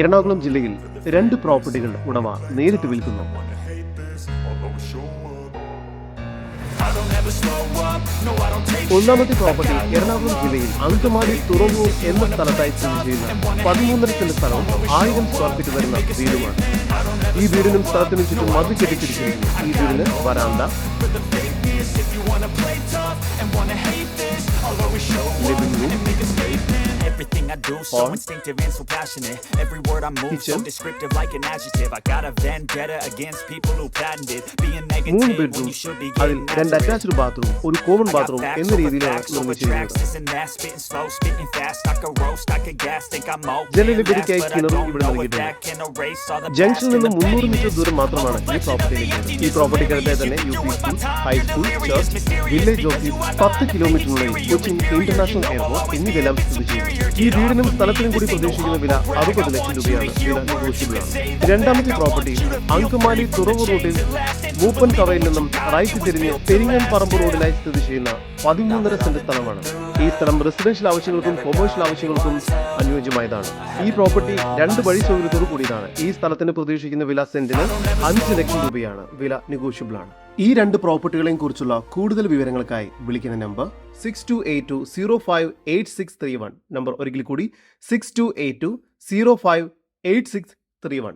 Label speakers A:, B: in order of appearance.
A: എറണാകുളം ജില്ലയിൽ രണ്ട് പ്രോപ്പർട്ടികൾ ഉടമ നേരിട്ട് വിൽക്കുന്നു. ഒന്നാമത്തെ പ്രോപ്പർട്ടി എറണാകുളം ജില്ലയിൽ അങ്കമാലി തുറവൂർ എന്ന സ്ഥലത്തായി സ്ഥിതി ചെയ്യുന്ന പതിമൂന്നര സെന്റ് സ്ഥലവും ആയിരം സ്ക്വയർ ഫീറ്റ് വരുന്ന വീടുമാണ്. ഈ വീടിനും സ്ഥലത്തിനും ചുറ്റും മതി കെട്ടിച്ചിരിക്കുന്നു ഈ വീടിന് വരാന്ത.
B: Everything I do so instinctive and so passionate. Every word I move so descriptive like an adjective. I got a vendetta against people who patented being
A: മൂന്ന്
B: negative when
A: bedroom
B: you should be
A: അതിൽ
B: getting
A: രണ്ട്
B: after it.
A: Attached bathroom ഒരു common
B: I got
A: bathroom
B: facts
A: എന്ന
B: over
A: രീതിയിലാണ്
B: facts over
A: നിർമ്മിച്ചിരിക്കുന്നത്.
B: This and that, spitting slow, spitting fast. I could roast, I could gas, think I'm okay.
A: ജലലഭ്യതയ്ക്കായി
B: last, but I
A: കിണറും
B: don't
A: ഇവിടെ
B: know if
A: നൽകിയിട്ടുണ്ട്.
B: that can erase all the
A: ജംഗ്ഷനിൽ
B: past
A: നിന്ന്
B: and the
A: മുന്നൂറ് metre ദൂരം മാത്രമാണ് ഈ പ്രോപ്പർട്ടിയിലേക്ക് ഈ പ്രോപ്പർട്ടിക്കടുത്ത് തന്നെ U P school high school church village office പത്ത് കിലോമീറ്ററിനുള്ളിൽ കൊച്ചിൻ ഇന്റർനാഷണൽ എയർപോർട്ട് എന്നിവയെല്ലാം സ്ഥിതി ചെയ്യുന്നു ഈ വീടിനും സ്ഥലത്തിനും കൂടി പ്രതീക്ഷിക്കുന്ന വില അറുപത് ലക്ഷം രൂപയാണ്. വില നെഗോഷ്യബിളാണ്. രണ്ടാമത്തെ പ്രോപ്പർട്ടി അങ്കുമാലി തുറവ് റോഡിൽ മൂപ്പൻ കവയിൽ നിന്നും റൈറ്റ് തിരിഞ്ഞ് പെരിങ്ങൻ പറമ്പ് റോഡിലായി സ്ഥിതി ചെയ്യുന്ന പതിമൂന്നര സെന്റ് സ്ഥലമാണ്. ഈ സ്ഥലം റെസിഡൻഷ്യൽ ആവശ്യങ്ങൾക്കും കൊമേഴ്ഷ്യൽ ആവശ്യങ്ങൾക്കും അനുയോജ്യമായതാണ്. ഈ പ്രോപ്പർട്ടി രണ്ട് വഴി സൗകര്യത്തോടു കൂടിയതാണ്. ഈ സ്ഥലത്തിന് പ്രതീക്ഷിക്കുന്ന വില സെന്റിന് അഞ്ച് ലക്ഷം രൂപയാണ്. വില നെഗോഷ്യബിൾ ആണ് ഈ രണ്ട് പ്രോപ്പർട്ടികളെയും കുറിച്ചുള്ള കൂടുതൽ വിവരങ്ങൾക്കായി വിളിക്കുന്ന number six two eight two zero five eight six three one number ഒരിക്കൽ കൂടി six two eight two zero five eight six three one